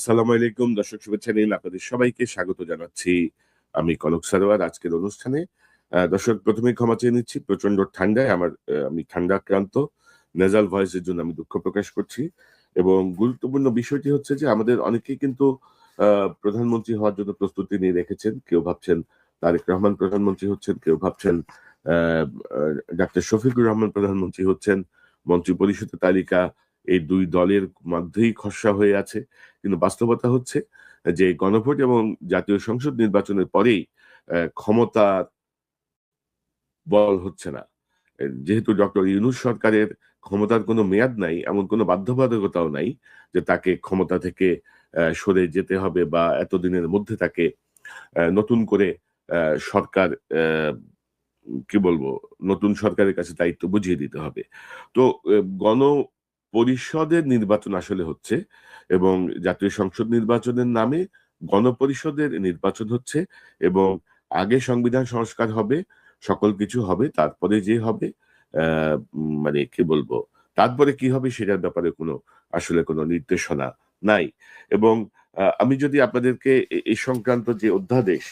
আসসালামু আলাইকুম, দর্শক শুভেচ্ছা নিন আপনাদের সবাইকে স্বাগত জানাচ্ছি। আমি কনক সারোয়ার, আজকের অনুষ্ঠানে। দর্শক প্রথমে ক্ষমা চেয়ে নিচ্ছি প্রচণ্ড ঠান্ডায় আমার আমি ঠান্ডা আক্রান্ত নেজাল ভয়েসের জন্য আমি দুঃখ প্রকাশ করছি। এবং গুরুত্বপূর্ণ বিষয়টি হচ্ছে যে, আমাদের অনেকেই কিন্তু প্রধানমন্ত্রী হওয়ার জন্য প্রস্তুতি নিয়ে রেখেছেন। কেউ ভাবছেন তারেক রহমান প্রধানমন্ত্রী হচ্ছেন, কেউ ভাবছেন ডাক্তার শফিকুর রহমান প্রধানমন্ত্রী হচ্ছেন। মন্ত্রী পরিষদের তালিকা এই দুই দলের মধ্যেই খসড়া হয়ে আছে। কিন্তু বাস্তবতা হচ্ছে যে গণভোট এবং জাতীয় সংসদ নির্বাচনের পরেই আহ, ক্ষমতার বল হচ্ছে না। যেহেতু ডক্টর ইউনুস সরকারের ক্ষমতার কোনো মেয়াদ নাই এমন কোনো বাধ্যবাধকতাও নাই যে তাকে ক্ষমতা থেকে সরে যেতে হবে বা এতদিনের মধ্যে তাকে নতুন করে সরকার কি বলব নতুন সরকারের কাছে দায়িত্ব বুঝিয়ে দিতে হবে। তো গণ পরিষদের নির্বাচন আসলে হচ্ছে এবং জাতীয় সংসদ নির্বাচনের নামে গণপরিষদের নির্বাচন হচ্ছে এবং আগে সংবিধান সংস্কার হবে, সকল কিছু হবে, তারপরে যে হবে মানে কি বলব, তারপরে কি হবে সেটার ব্যাপারে কোনো আসলে কোনো নির্দেশনা নাই। এবং আমি যদি আপনাদেরকে এই সংক্রান্ত যে অধ্যাদেশ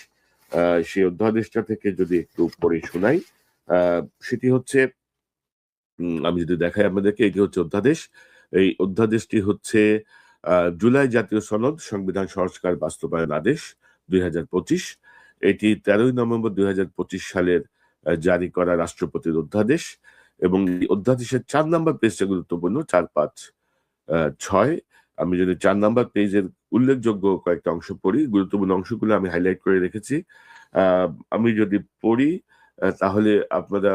সেই অধ্যাদেশটা থেকে যদি একটু পড়ে শোনাই সেটি হচ্ছে আমি যদি দেখাই আপনাদেরকে, এটি হচ্ছে অধ্যাদেশ। এই অধ্যাদেশটি হচ্ছে জুলাই জাতীয় সনদ সংবিধান সংস্কার বাস্তবায়ন আদেশ দুই এটি তেরোই নভেম্বর দু হাজার পঁচিশ সালের জারি করা রাষ্ট্রপতির অধ্যাদেশ এবং অধ্যাদেশের চার নাম্বার পেজটা গুরুত্বপূর্ণ, চার পাঁচ ছয়। আমি যদি চার নাম্বার পেজের উল্লেখযোগ্য কয়েকটা অংশ পড়ি, গুরুত্বপূর্ণ অংশগুলো আমি হাইলাইট করে রেখেছি। আমি যদি পড়ি তাহলে আপনারা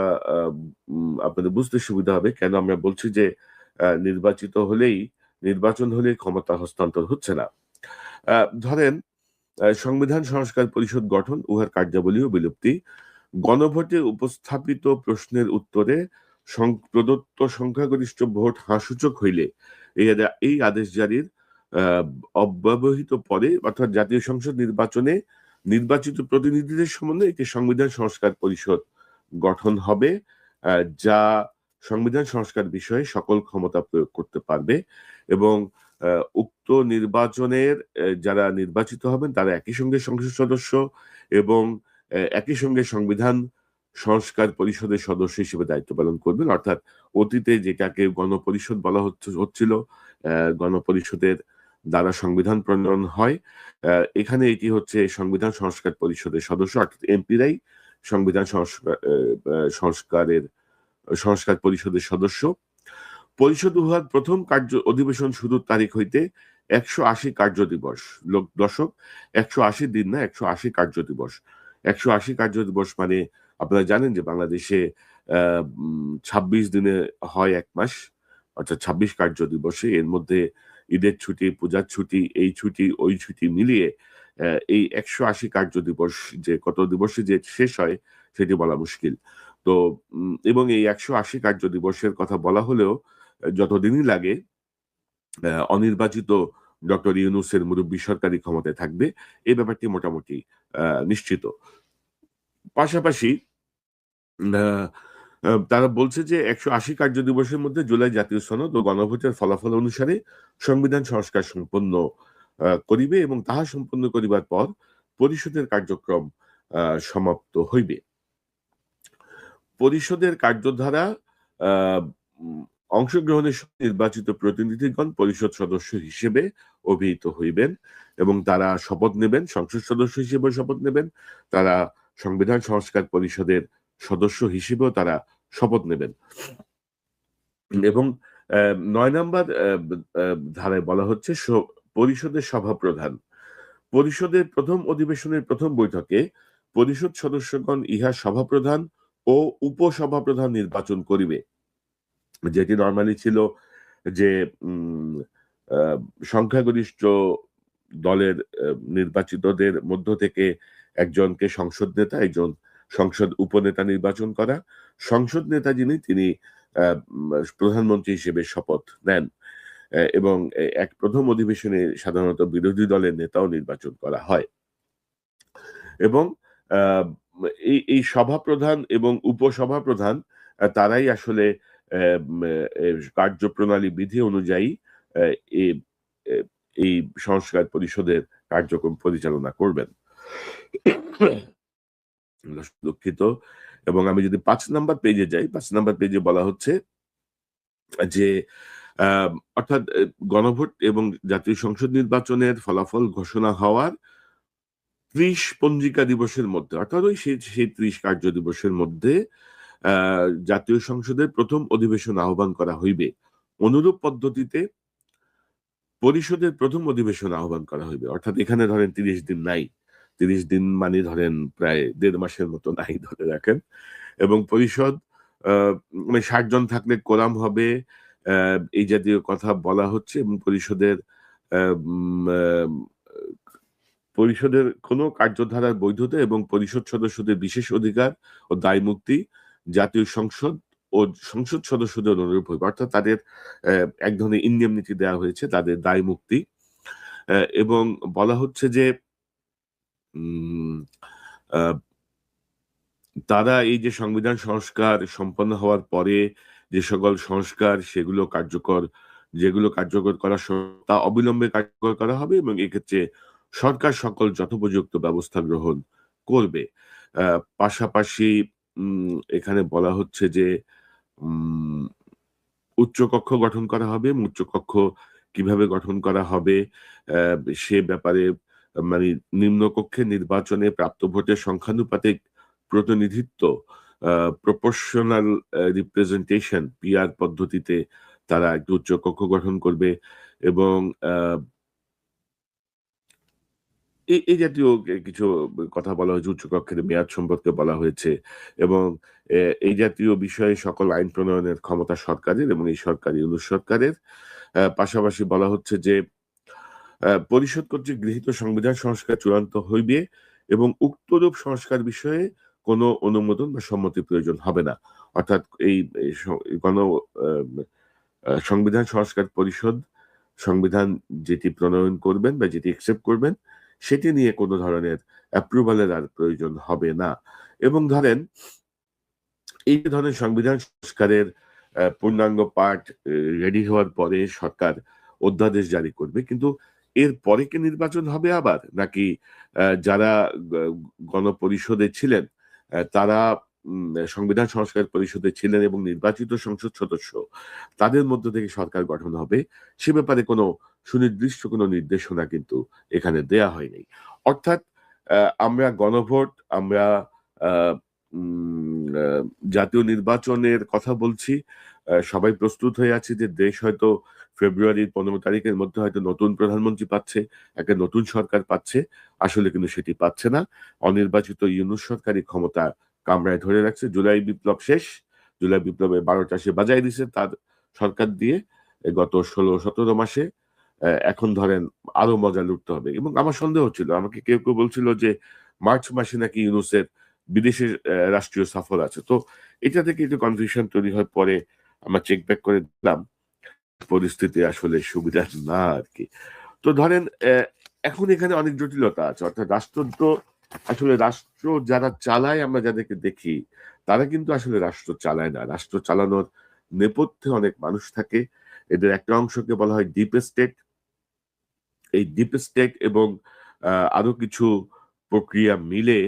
আপনাদের বুঝতে সুবিধা হবে। কেন আমরা বলছি যে নির্বাচিত হলেই, নির্বাচন হলেই ক্ষমতা হস্তান্তর হচ্ছে না। ধরেন সংবিধান সংস্কার পরিষদ গঠন, উহার কার্যাবলী ও বিলুপ্তি। গণভোটে উপস্থাপিত প্রশ্নের উত্তরে প্রদত্ত সংখ্যাগরিষ্ঠ ভোট হাসূচক হইলে, এই আদেশ জারির অব্যবহিত পরে, অর্থাৎ জাতীয় সংসদ নির্বাচনে নির্বাচিত প্রতিনিধিদের সম্বন্ধে একটি সংবিধান সংস্কার পরিষদ গঠন হবে যা সংবিধান সংস্কার বিষয়ে সকল ক্ষমতা প্রয়োগ করতে পারবে এবং উক্ত নির্বাচনের যারা নির্বাচিত হবেন তারা একই সঙ্গে সংসদ সদস্য এবং একই সঙ্গে সংবিধান সংস্কার পরিষদের সদস্য হিসেবে দায়িত্ব পালন করবেন। অর্থাৎ অতীতে যেটাকে গণপরিষদ বলা হচ্ছে, হচ্ছিল গণপরিষদের দ্বারা সংবিধান প্রণয়ন হয়। এখানে এটি হচ্ছে সংবিধান সংস্কার পরিষদের সদস্য, অর্থাৎ এমপিরাই সংবিধান সংস্কারের, সংস্কার পরিষদের সদস্য। পরিষদ উহার প্রথম কার্য অধিবেশন শুরুর তারিখ হইতে একশো আশি কার্য দিবস। লোক দশক একশো আশি দিন না, একশো আশি কার্য দিবস। একশো আশি কার্য দিবস মানে আপনারা জানেন যে বাংলাদেশে ছাব্বিশ দিনে হয় এক মাস, অর্থাৎ ছাব্বিশ কার্য দিবসে। এর মধ্যে ঈদের ছুটি পূজার ছুটি এই ছুটি ওই ছুটি মিলিয়ে এই একশো আশি কার্য দিবস যে কত দিবসে যে শেষ হয় সেটি বলা মুশকিল। তো এবং এই একশো আশি কার্য দিবসের কথা বলা হলেও যতদিনই লাগে অনির্বাচিত ডক্টর ইউনুসের মুরব্বী সরকারি ক্ষমতায় থাকবে এই ব্যাপারটি মোটামুটি নিশ্চিত। পাশাপাশি আহ, তারা বলছে যে একশো আশি কার্য দিবসের মধ্যে জুলাই জাতীয় সনদ ও গণভোটের ফলাফল অনুসারে সংবিধান সংস্কার সম্পন্ন করিবে এবং তাহা সম্পন্ন করিবার পর পরিষদের কার্যক্রম সমাপ্ত হইবে। পরিষদের কার্যধারা অংশগ্রহণের নির্বাচিত প্রতিনিধিগণ পরিষদ সদস্য হিসেবে অভিহিত হইবেন এবং তারা শপথ নেবেন, সংসদ সদস্য হিসেবে শপথ নেবেন, তারা সংবিধান সংস্কার পরিষদের সদস্য হিসেবেও তারা শপথ নেবেন। এবং নয় নম্বর ধারায় বলা হচ্ছে পরিষদের সভাপ্রধান। পরিষদের প্রথম অধিবেশনের প্রথম বৈঠকে পরিষদ সদস্যগণ ইহা সভাপ্রধান ও উপসভাপ্রধান নির্বাচন করিবে। যেটি নর্মালি ছিল যে সংখ্যাগরিষ্ঠ দলের নির্বাচিতদের মধ্য থেকে একজনকে সংসদ নেতা, একজন সংসদ উপনেতা নির্বাচন করা, সংসদ নেতা যিনি তিনি প্রধানমন্ত্রী হিসেবে শপথ নেন এবং এক প্রথম অধিবেশনে সাধারণত বিরোধী দলের নেতাও নির্বাচন করা হয়। এবং এই এই সভাপ্রধান এবং উপসভাপ্রধান তারাই আসলে কার্যপ্রণালী বিধি অনুযায়ী এই সংস্কার পরিষদের কার্যক্রম পরিচালনা করবেন। দুঃখিত। এবং আমি যদি পাঁচ নাম্বার পেজে যাই, পাঁচ নাম্বার পেজে বলা হচ্ছে যে অর্থাৎ গণভোট এবং জাতীয় সংসদ নির্বাচনের ফলাফল ঘোষণা হওয়ার ত্রিশ পঞ্জিকা দিবসের মধ্যে, অর্থাৎ ওই সেই ত্রিশ কার্য দিবসের মধ্যে জাতীয় সংসদের প্রথম অধিবেশন আহ্বান করা হইবে। অনুরূপ পদ্ধতিতে পরিষদের প্রথম অধিবেশন আহ্বান করা হইবে। অর্থাৎ এখানে ধরেন তিরিশ দিন নাই। তিরিশ দিন মানে ধরেন প্রায় দেড় মাসের মতো নাই ধরে রাখেন। এবং পরিষদ মানে ষাট জন থাকলে কোরাম হবে এই জাতীয় কথা বলা হচ্ছে এবং পরিষদের পরিষদের কোনো কার্যধারার বৈধতা এবং পরিষদ সদস্যদের বিশেষ অধিকার ও দায় মুক্তি জাতীয় সংসদ ও সংসদ সদস্যদের অনুরূপ হইবে। অর্থাৎ তাদের এক ধরনের ইন্ডিয়ামনিটি দেওয়া হয়েছে, তাদের দায় মুক্তি। এবং বলা হচ্ছে যে তারা এই যে সংবিধান সংস্কার সম্পন্ন হওয়ার পরে যে সকল সংস্কার সেগুলো কার্যকর, যেগুলো কার্যকর করা তা অবিলম্বে কার্যকর করা হবে এবং এক্ষেত্রে সরকার সকল যথোপযুক্ত ব্যবস্থা গ্রহণ করবে। পাশাপাশি এখানে বলা হচ্ছে যে উচ্চকক্ষ গঠন করা হবে উচ্চকক্ষ কীভাবে গঠন করা হবে সে ব্যাপারে মানে নিম্নকক্ষে নির্বাচনে প্রাপ্ত ভোটের সংখ্যানুপাতিক প্রতিনিধিত্ব প্রপোর্শনাল রিপ্রেজেন্টেশন পিআর পদ্ধতিতে তারা একটি উচ্চকক্ষ গঠন করবে এবং এই জাতীয় কিছু কথা বলা হয়েছে, উচ্চকক্ষের মেয়াদ সম্পর্কে বলা হয়েছে এবং এই জাতীয় বিষয়ে সকল আইন প্রণয়নের ক্ষমতা সরকারের এবং এই সরকারি অনু সরকারের পাশাপাশি বলা হচ্ছে যে পরিষদ কর্তৃক গৃহীত সংবিধান সংস্কার চূড়ান্ত হইবে এবং উক্তরূপ সংস্কার বিষয়ে কোনো অনুমোদন বা সম্মতি প্রয়োজন হবে না। অর্থাৎ এই গণ সংবিধান সংস্কার পরিষদ সংবিধান যেটি প্রণয়ন করবেন বা যেটি একসেপ্ট করবেন, সেটি নিয়ে কোনো ধরনের অ্যাপ্রুভালের আর প্রয়োজন হবে না। এবং ধরেন, এই ধরনের সংবিধান সংস্কারের পূর্ণাঙ্গ পাঠ রেডি হওয়ার পরে সরকার অধ্যাদেশ জারি করবে, কিন্তু এর পরে কি নির্বাচন হবে আবার? নাকি যারা গণপরিষদে ছিলেন তারা সংবিধান সংস্কার পরিষদে ছিলেন এবং নির্বাচিত সংসদ সদস্য, তাদের মধ্য থেকে সরকার গঠন হবে? সে ব্যাপারে কোনো সুনির্দিষ্ট কোনো নির্দেশনা কিন্তু এখানে দেয়া হয়নি। অর্থাৎ আমরা গণভোট, আমরা জাতীয় নির্বাচনের কথা বলছি সবাই প্রস্তুত হয়ে আছে যে দেশ হয়তো ফেব্রুয়ারির পনেরো তারিখের মধ্যে হয়তো নতুন প্রধানমন্ত্রী পাচ্ছে, একটা নতুন সরকার পাচ্ছে, আসলে কিন্তু সেটি পাচ্ছে না। অনির্বাচিত ইউনুস সরকারি ক্ষমতা কামরায় ধরে রাখছে। জুলাই বিপ্লব শেষ, জুলাই বিপ্লবে বারোটা সে বাজাই দিছে তার সরকার দিয়ে গত ষোলো, সতেরো মাসে এখন ধরেন আরও মজা লুটতে হবে। এবং আমার সন্দেহ হচ্ছিল, আমাকে কেউ কেউ বলছিল যে মার্চ মাসে নাকি ইউনুসের বিদেশের রাষ্ট্রীয় সফর আছে। তো এটা থেকে একটু কনফিউশন তৈরি হয় পরে আমরা চেক ব্যাক করে দিলাম। পরিস্থিতি আসলে সুবিধা না আর কি। তো ধরেন এখন এখানে অনেক জটিলতা আছে। অর্থাৎ রাষ্ট্রযন্ত্র আসলে রাষ্ট্র যারা চালায় আমরা যাদেরকে দেখি, তারা কিন্তু আসলে রাষ্ট্র চালায় না। রাষ্ট্র চালানোর নেপথ্যে অনেক মানুষ থাকে। এদের একটা অংশকে বলা হয় ডিপ স্টেট। এই ডিপ স্টেট এবং আরও কিছু প্রক্রিয়া মিলে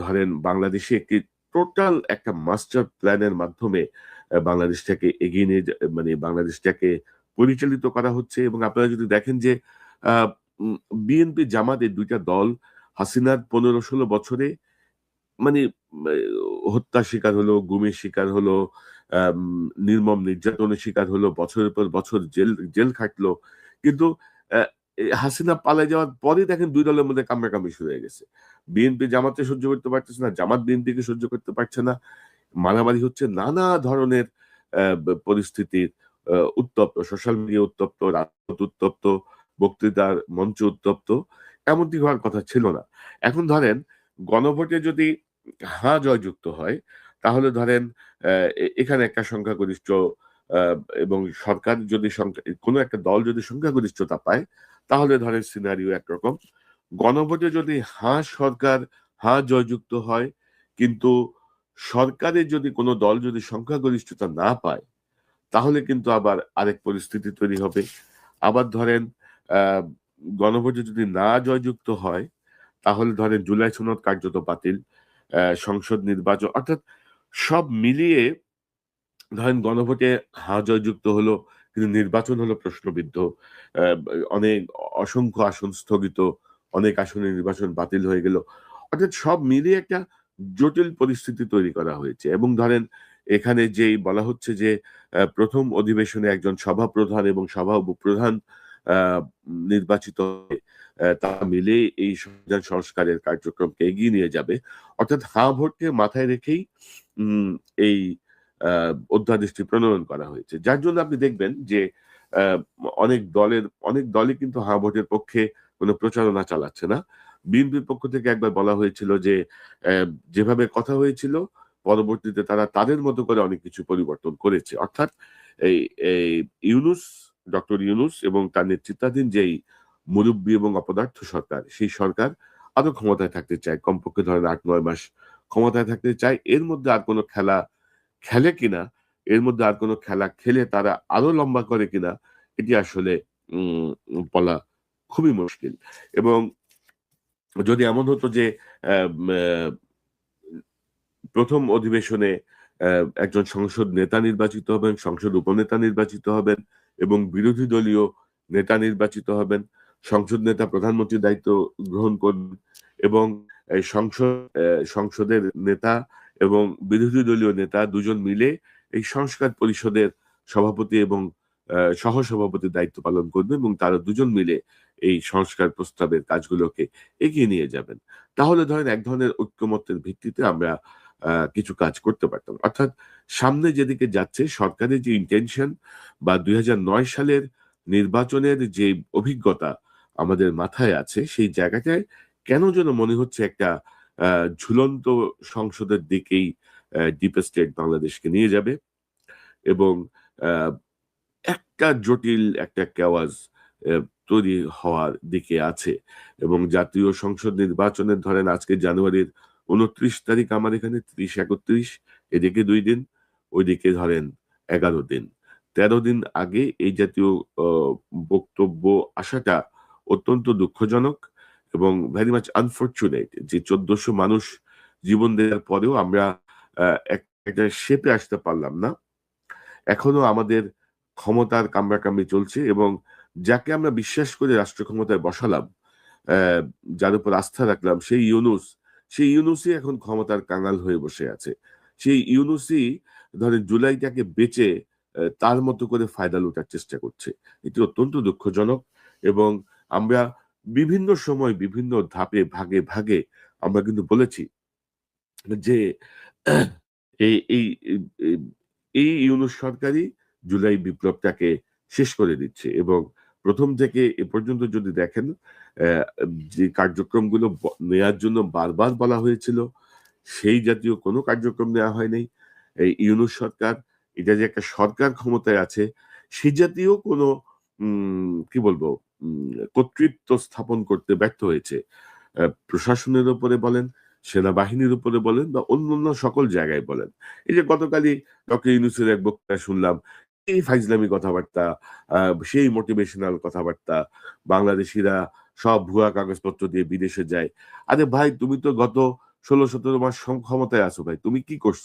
ধরেন বাংলাদেশে একটি টোটাল একটা মাস্টার প্ল্যানের মাধ্যমে বাংলাদেশটাকে এগিয়ে নিয়ে মানে বাংলাদেশটাকে পরিচালিত করা হচ্ছে এবং আপনারা যদি দেখেন যে বিএনপি জামাত এই দুইটা দল হাসিনার পনেরো ষোলো বছরে মানে হত্যা শিকার হলো, গুমের শিকার হলো নির্মম নির্যাতনের শিকার হলো, বছরের পর বছর জেল জেল খাটলো। কিন্তু হাসিনা পালে যাওয়ার পরে দেখেন দুই দলের মধ্যে কামড়াকামড়ি শুরু হয়ে গেছে। বিএনপি জামাতে সহ্য করতে পারতেছে না, জামাত বিএনপিকে সহ্য করতে পারছে না। মারামারি হচ্ছে নানা ধরনের পরিস্থিতির উত্তপ্ত সোশ্যাল মিডিয়া উত্তপ্ত, রাজপথ উত্তপ্ত, বক্তৃতার মঞ্চ উত্তপ্ত, এমনটি হওয়ার কথা ছিল না। এখন ধরেন, গণভোটে যদি হা জয়যুক্ত হয়, তাহলে ধরেন এখানে একটা সংখ্যাগরিষ্ঠ এবং সরকার যদি কোনো একটা দল যদি সংখ্যাগরিষ্ঠতা পায়, তাহলে ধরেন সিনারিও একরকম। গণভোটে যদি হা সরকার, হা জয়যুক্ত হয়, কিন্তু সরকারের যদি কোনো দল যদি সংখ্যাগরিষ্ঠতা না পায়, তাহলে কিন্তু আবার আরেক পরিস্থিতি তৈরি হবে। আবার ধরেন গণভোটে যদি না জয়যুক্ত হয়, তাহলে ধরেন জুলাই সনদ কার্যত বাতিল সংসদ নির্বাচন, অর্থাৎ সব মিলিয়ে ধরেন গণভোটে হা জয়যুক্ত হলো, কিন্তু নির্বাচন হলো প্রশ্নবিদ্ধ। অনেক অসংখ্য আসন স্থগিত, অনেক আসনে নির্বাচন বাতিল হয়ে গেল। অর্থাৎ সব মিলিয়ে একটা জটিল পরিস্থিতি তৈরি করা হয়েছে। এবং ধরেন, এখানে যেই বলা হচ্ছে যে প্রথম অধিবেশনে একজন সভাপ্রধান এবং সভা উপপ্রধান নির্বাচিত তা মিলে এই সংবিধান সংস্কারের কার্যক্রমকে এগিয়ে নিয়ে যাবে। অর্থাৎ হা ভোটকে মাথায় রেখেই এই অধ্যাদেশটি প্রণয়ন করা হয়েছে। যার জন্য আপনি দেখবেন যে অনেক দলের, অনেক দলই কিন্তু হা ভোটের পক্ষে কোনো প্রচারণা চালাচ্ছে না। বিএনপির পক্ষ থেকে একবার বলা হয়েছিল যে যেভাবে কথা হয়েছিল, পরবর্তীতে তারা তাদের মতো করে অনেক কিছু পরিবর্তন করেছে। অর্থাৎ এই ইউনুস, ডক্টর ইউনুস এবং তার নেতৃত্বাধীন যেই মুরব্বী এবং অপদার্থ সরকার, সেই সরকার আরও ক্ষমতায় থাকতে চায়? কমপক্ষে ধরেন আট, নয় মাস ক্ষমতায় থাকতে চায়। এর মধ্যে আর কোনো খেলা খেলে কিনা? এর মধ্যে আর কোনো খেলা খেলে তারা আরও লম্বা করে কিনা? এটি আসলে বলা খুবই মুশকিল। এবং যদি এমন হতো যে প্রথম অধিবেশনে একজন সংসদ নেতা নির্বাচিত হবেন, সংসদ উপনেতা নির্বাচিত হবেন এবং বিরোধী দলীয় নেতা নির্বাচিত হবেন, সংসদ নেতা প্রধানমন্ত্রীর দায়িত্ব গ্রহণ করবেন এবং সংসদ সংসদের নেতা এবং বিরোধী দলীয় নেতা দুজন মিলে এই সংস্কার পরিষদের সভাপতি এবং সহসভাপতির দায়িত্ব পালন করবেন এবং তারা দুজন মিলে এই সংস্কার প্রস্তাবের কাজগুলোকে এগিয়ে নিয়ে যাবেন। তাহলে ধরেন এক ধরনের ঐক্যমত্যের ভিত্তিতে আমরা কিছু কাজ করতে পারতাম। অর্থাৎ সামনে যেদিকে যাচ্ছে, সরকারের যে ইন্টেনশন বা দুই হাজার নয় সালের নির্বাচনের যে অভিজ্ঞতা আমাদের মাথায় আছে, সেই জায়গাটায় কেন যেন মনে হচ্ছে একটা ঝুলন্ত সংসদের দিকেই ডিপ স্টেট বাংলাদেশকে নিয়ে যাবে এবং একটা জটিল একটা কেওয়াজ তৈরি হওয়ার দিকে আছে। এবং জাতীয় সংসদ নির্বাচনের, ধরেন আজকে জানুয়ারির উনত্রিশ তারিখ, আমার এখানে ত্রিশ, একত্রিশ, এদিকে দুই দিন, ওইদিকে ধরেন এগারো দিন। তেরো দিন আগে এই জাতীয় বক্তব্য আসাটা অত্যন্ত দুঃখজনক এবং ভেরি মাচ আনফর্চুনেট যে চোদ্দশো মানুষ জীবন দেওয়ার পরেও আমরা এক- একটা শেপে আসতে পারলাম না। এখনও আমাদের ক্ষমতার কামড়াকামড়ি চলছে এবং যাকে আমরা বিশ্বাস করে রাষ্ট্র ক্ষমতায় বসালাম যার উপর আস্থা রাখলাম, সেই ইউনুস, সেই ইউনুসই এখন ক্ষমতার কাঙাল হয়ে বসে আছে। সেই ইউনুসই ধরেন জুলাইটাকে বেচে তার মতো করে ফায়দা লুটার চেষ্টা করছে। এটি অত্যন্ত দুঃখজনক এবং আমরা বিভিন্ন সময় বিভিন্ন ধাপে ভাগে ভাগে আমরা কিন্তু বলেছি যে এই এই ইউনুস সরকারই জুলাই বিপ্লবটাকে শেষ করে দিচ্ছে এবং প্রথম থেকে এ পর্যন্ত যদি দেখেন যে কার্যক্রমগুলো নেয়ার জন্য বারবার বলা হয়েছিল, সেই জাতীয় কোনো কার্যক্রম নেওয়া হয়নি। এই ইউনুস সরকার, এটা যে একটা সরকার ক্ষমতায় আছে সেই জাতীয় কোনো কি বলব কর্তৃত্ব স্থাপন করতে ব্যর্থ হয়েছে। প্রশাসনের উপরে বলেন, সেনাবাহিনীর উপরে বলেন বা অন্যান্য সকল জায়গায় বলেন। এই যে গতকালই ডক্টর ইউনুসের এক বক্তৃতা শুনলাম এই ফাইজলামি কথাবার্তা সেই মোটিভেশনাল কথাবার্তা, বাংলাদেশিরা সব ভুয়া কাগজপত্র দিয়ে বিদেশে যায়। আরে ভাই, তুমি তো গত ষোলো সতেরো মাস ক্ষমতায় আছো ভাই, তুমি কি করছ?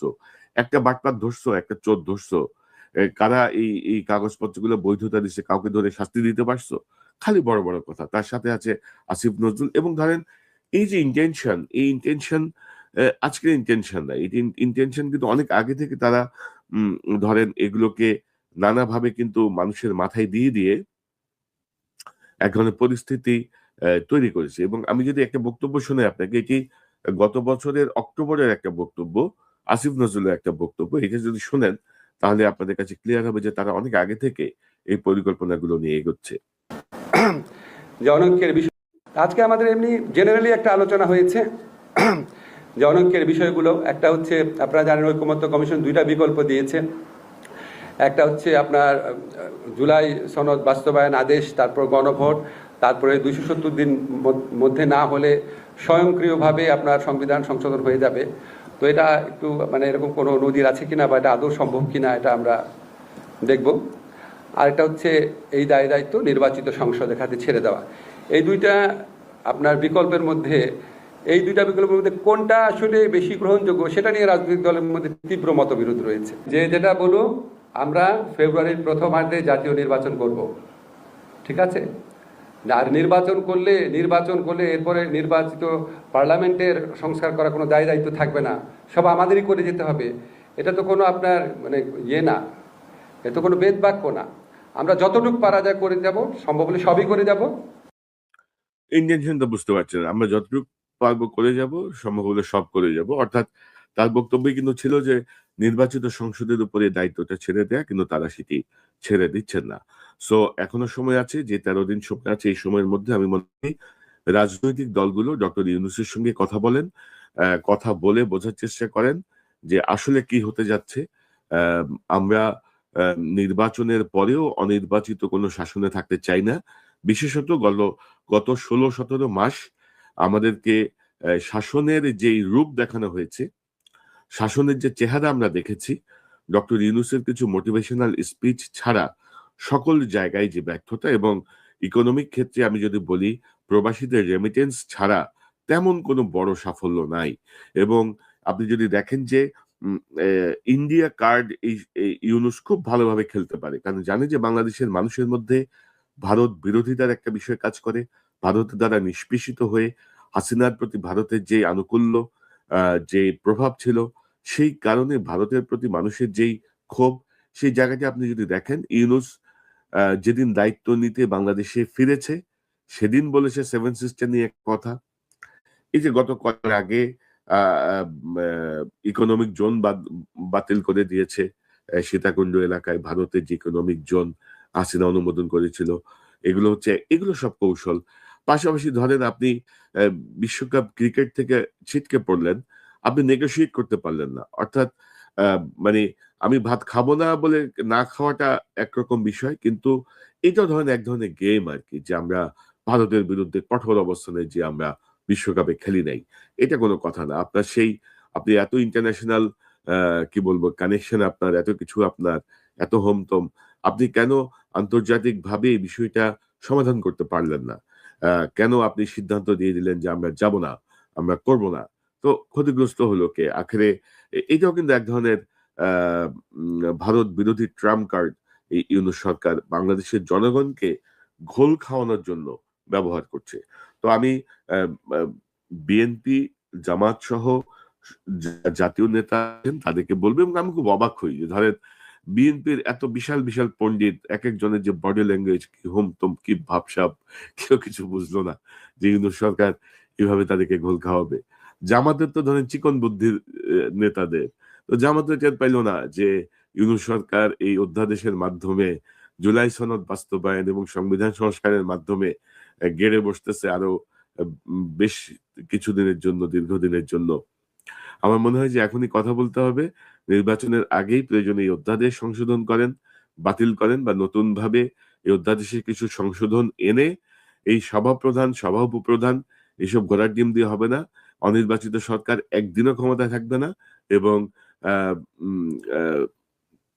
একটা বাটপাত ধরছো, একটা চোর ধরছো। কারা এই এই কাগজপত্রগুলো বৈধতা দিচ্ছে কাউকে ধরে শাস্তি দিতে পারছ? খালি বড় বড় কথা। তার সাথে আছে আসিফ নজরুল এবং ধরেন এই যে ইন্টেনশন এই ইন্টেনশন আজকের ইন্টেনশন না এই ইন্টেনশন কিন্তু অনেক আগে থেকে তারা ধরেন এগুলোকে নানাভাবে কিন্তু মানুষের মাথায় দিয়ে দিয়ে এক ধরনের পরিস্থিতি তৈরি করেছে। এবং আমি যদি একটা বক্তব্য শুনে আপনাকে এটি গত বছরের অক্টোবরের একটা বক্তব্য, আসিফ নজরুলের একটা বক্তব্য, এটা যদি শুনেন, তাহলে আপনাদের কাছে ক্লিয়ার হবে যে তারা অনেক আগে থেকে এই পরিকল্পনাগুলো নিয়ে এগোচ্ছে। যে অনৈক্যের বিষয়, আজকে আমাদের এমনি জেনারেলি একটা আলোচনা হয়েছে। যে অনৈক্যের বিষয়গুলো, একটা হচ্ছে আপনারা জানেন ঐক্যমত্য কমিশন দুইটা বিকল্প দিয়েছে। একটা হচ্ছে আপনার, জুলাই সনদ বাস্তবায়ন আদেশ, তারপর গণভোট, তারপরে দুইশো সত্তর দিন মধ্যে না হলে স্বয়ংক্রিয়ভাবে আপনার সংবিধান সংশোধন হয়ে যাবে। তো এটা একটু মানে এরকম কোনো নদীর আছে কিনা বা এটা আদৌ সম্ভব কিনা এটা আমরা দেখব। আর আরেকটা হচ্ছে এই দায়, দায়িত্ব নির্বাচিত সংসদের হাতে ছেড়ে দেওয়া। এই দুইটা আপনার বিকল্পের মধ্যে, এই দুইটা বিকল্পের মধ্যে কোনটা আসলে বেশি গ্রহণযোগ্য সেটা নিয়ে রাজনৈতিক দলের মধ্যে তীব্র মতবিরোধ রয়েছে। যে যেটা বলো আমরা ফেব্রুয়ারির প্রথমার্ধে জাতীয় নির্বাচন করব। ঠিক আছে? আর নির্বাচন করলে নির্বাচন করলে এরপরে নির্বাচিত পার্লামেন্টের সংস্কার করার কোনো দায় দায়িত্ব থাকবে না। সব আমাদেরই করে যেতে হবে। এটা তো কোনো আপনার মানে ইয়ে না। এটা তো কোনো বেদ বাক্য না। আমরা যতটুকু পারা যায় করে যাব, সম্ভব হলে সবই করে যাব। ইন্টেনশন তো বুঝতে পারছেন, আমরা যতটুকু পারব করে যাব, সম্ভব হলে সব করে যাব। অর্থাৎ তার বক্তব্য কিন্তু ছিল যে, নির্বাচিত সংসদের উপরে দায়িত্বটা ছেড়ে দেয়া, কিন্তু তারা সেটি ছেড়ে দিচ্ছেন না। সো এখনও সময় আছে, যে তেরো দিন সময় আছে, এই সময়ের মধ্যে আমি মনে করি রাজনৈতিক দলগুলো ডক্টর ইউনুসের সঙ্গে কথা বলেন কথা বলে বোঝার চেষ্টা করেন যে আসলে কি হতে যাচ্ছে। আমরা নির্বাচনের পরেও অনির্বাচিত কোনো শাসনে থাকতে চাই না। বিশেষত গত গত ষোলো সতেরো মাস আমাদেরকে শাসনের যেই রূপ দেখানো হয়েছে শাসনের যে চেহারা আমরা দেখেছি, ডক্টর ইউনুসের কিছু মোটিভেশনাল স্পিচ ছাড়া সকল জায়গায় যে ব্যর্থতা এবং ইকোনমিক ক্ষেত্রে আমি যদি বলি, প্রবাসীদের রেমিটেন্স ছাড়া তেমন কোনো বড় সাফল্য নাই। এবং আপনি যদি দেখেন যে ইন্ডিয়া কার্ড এই ইউনুস খুব ভালোভাবে খেলতে পারে। কারণ জানে যে বাংলাদেশের মানুষের মধ্যে ভারত বিরোধিতার একটা বিষয় কাজ করে ভারতের দ্বারা নিষ্পেষিত হয়ে হাসিনার প্রতি ভারতের যে আনুকূল্য যে প্রভাব ছিল সেই কারণে ভারতের প্রতি মানুষের যেই ক্ষোভ, সেই জায়গাটি আপনি যদি দেখেন, ইউনুস যেদিন দায়িত্ব নিতে বাংলাদেশে ফিরেছে, সেদিন বলেছে সেভেন সিস্টার নিয়ে কথা। এই যে গত কয়েক আগে ইকোনমিক জোন বাতিল করে দিয়েছে সীতাকুণ্ড এলাকায় ভারতের যে ইকোনমিক জোন হাসিনা অনুমোদন করেছিল, এগুলো হচ্ছে, এগুলো সব কৌশল। পাশাপাশি ধরেন আপনি বিশ্বকাপ ক্রিকেট থেকে ছিটকে পড়লেন আপনি নেগোশিয়েট করতে পারলেন না। অর্থাৎ মানে আমি ভাত খাব না বলে না খাওয়াটা একরকম বিষয়, কিন্তু এটা ধরেন এক ধরনের গেম আর কি যে আমরা ভারতের বিরুদ্ধে কঠোর অবস্থানে যে আমরা বিশ্বকাপে খেলি নাই। এটা কোনো কথা না। আপনার সেই, আপনি এত ইন্টারন্যাশনাল কি বলব কানেকশন আপনার, এত কিছু আপনার, এত হোমতম, আপনি কেন আন্তর্জাতিক ভাবে এই বিষয়টা সমাধান করতে পারলেন না? কেন আপনি সিদ্ধান্ত দিয়ে দিলেন যে আমরা যাব না, আমরা করব না? তো ক্ষতিগ্রস্ত হলো কে? আখেরে এটাও কিন্তু এক ধরনের ভারত বিরোধী ট্রাম্প কার্ড এই ইউনুস সরকার বাংলাদেশের জনগণকে ঘোল খাওয়ানোর জন্য ব্যবহার করছে। তো আমি বিএনপি, জামাত সহ জাতীয় নেতা তাদেরকে বলব এবং আমি খুব অবাক হই যে ধরেন বিএনপির এত বিশাল বিশাল পণ্ডিত এক একজনের যে বডি ল্যাঙ্গুয়েজ কি হোমতম কি ভাবসাব কেউ কিছু বুঝলো না যে ইউনুস সরকার কীভাবে তাদেরকে ঘোল খাওয়াবে। জামাতের তো ধরেন চিকন বুদ্ধির নেতাদের। তো জামাত টের পাইল না যে ইউনু সরকার এই অধ্যাদেশের মাধ্যমে জুলাই সনদ বাস্তবায়ন এবং সংবিধান সংস্কারের মাধ্যমে গেড়ে বসতেছে আরও বেশ কিছুদিনের জন্য, দীর্ঘদিনের জন্য। আমার মনে হয় যে এখনই কথা বলতে হবে। নির্বাচনের আগেই প্রয়োজনে এই অধ্যাদেশ সংশোধন করেন, বাতিল করেন বা নতুন ভাবে এই অধ্যাদেশে কিছু সংশোধন এনে এই সভাপ্রধান সভা উপপ্রধান এসব ঘোড়ার ডিম দিয়ে হবে না। অনির্বাচিত সরকার একদিনও ক্ষমতায় থাকবে না এবং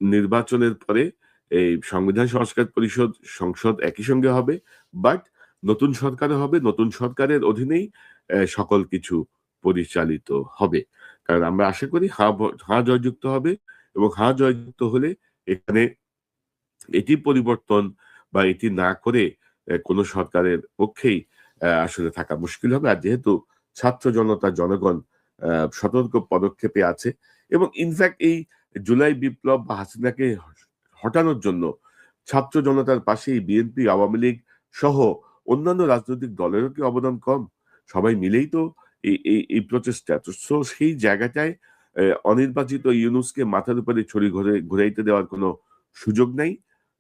নির্বাচনের পরে এই সংবিধান সংস্কার পরিষদ সংসদ একই সঙ্গে হবে, বাট নতুন সরকারও হবে, নতুন সরকারের অধীনেই সকল কিছু পরিচালিত হবে। কারণ আমরা আশা করি হা হা জয়যুক্ত হবে এবং হা জয়যুক্ত হলে এখানে এটি পরিবর্তন বা এটি না করে কোনো সরকারের পক্ষেই আসলে থাকা মুশকিল হবে। আর যেহেতু ছাত্র জনতা, জনগণ সতর্ক পদক্ষেপে আছে এবং ইনফ্যাক্ট এই জুলাই বিপ্লব বা হাসিনাকে হটানোর জন্য ছাত্র জনতার পাশেই বিএনপি আওয়ামী লীগ সহ অন্যান্য রাজনৈতিক দলেরও কি অবদান কম? সবাই মিলেই তো এই এই এই প্রচেষ্টা। তো সেই জায়গাটায় অনির্বাচিত ইউনুসকে মাথার উপরে ছড়ি ঘুরে, ঘুরাইতে দেওয়ার কোনো সুযোগ নাই।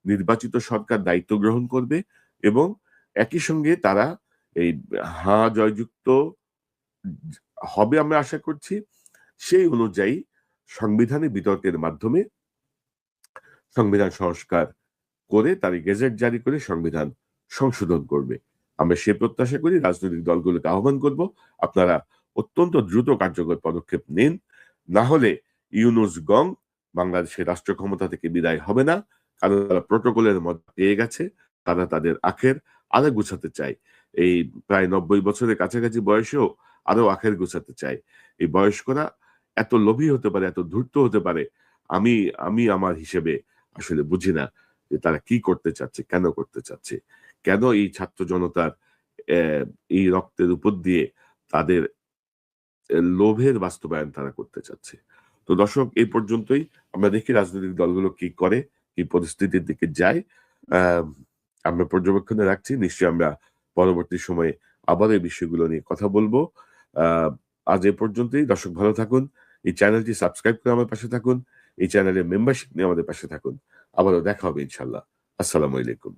নির্বাচিত সরকার দায়িত্ব গ্রহণ করবে এবং একই সঙ্গে তারা এই হা জয়যুক্ত হবে আমরা আশা করছি। সেই অনুযায়ী সংবিধানে বিতর্কের মাধ্যমে সংবিধান সংস্কার করে, তার গেজেট জারি করে সংবিধান সংশোধন করবে। আমরা সে প্রত্যাশা করি রাজনৈতিক দলগুলোকে আহ্বান করব, আপনারা অত্যন্ত দ্রুত কার্যকর পদক্ষেপ নিন। না হলে ইউনুস গং বাংলাদেশের রাষ্ট্র ক্ষমতা থেকে বিদায় হবে না, কারণ তারা প্রোটোকলের মধ্যে পেয়ে গেছে, তারা তাদের আখের আরও গুছাতে চায়। এই প্রায় নব্বই বছরের কাছাকাছি বয়সেও আরও আখের গুছাতে চাই। এই বয়স্করা এত লোভী হতে পারে, এত ধূর্ত হতে পারে, আমি আমি আমার হিসেবে আসলে বুঝি না যে তারা কি করতে চাচ্ছে, কেন করতে চাচ্ছে। কেন এই ছাত্র জনতার এই রক্তের উপর দিয়ে তাদের লোভের বাস্তবায়ন তারা করতে চাচ্ছে? তো দর্শক, এই পর্যন্তই। আমরা দেখি রাজনৈতিক দলগুলো কি করে, কি পরিস্থিতির দিকে যায়। আমরা পর্যবেক্ষণে রাখছি। নিশ্চয়ই আমরা পরবর্তী সময়ে আবার এই বিষয়গুলো নিয়ে কথা বলব। আজ এ পর্যন্তই। দর্শক, ভালো থাকুন। এই চ্যানেলটি সাবস্ক্রাইব করে আমার পাশে থাকুন। এই চ্যানেলের মেম্বারশিপ নিয়ে আমাদের পাশে থাকুন। আবারও দেখা হবে ইনশাল্লাহ আসসালামু আলাইকুম।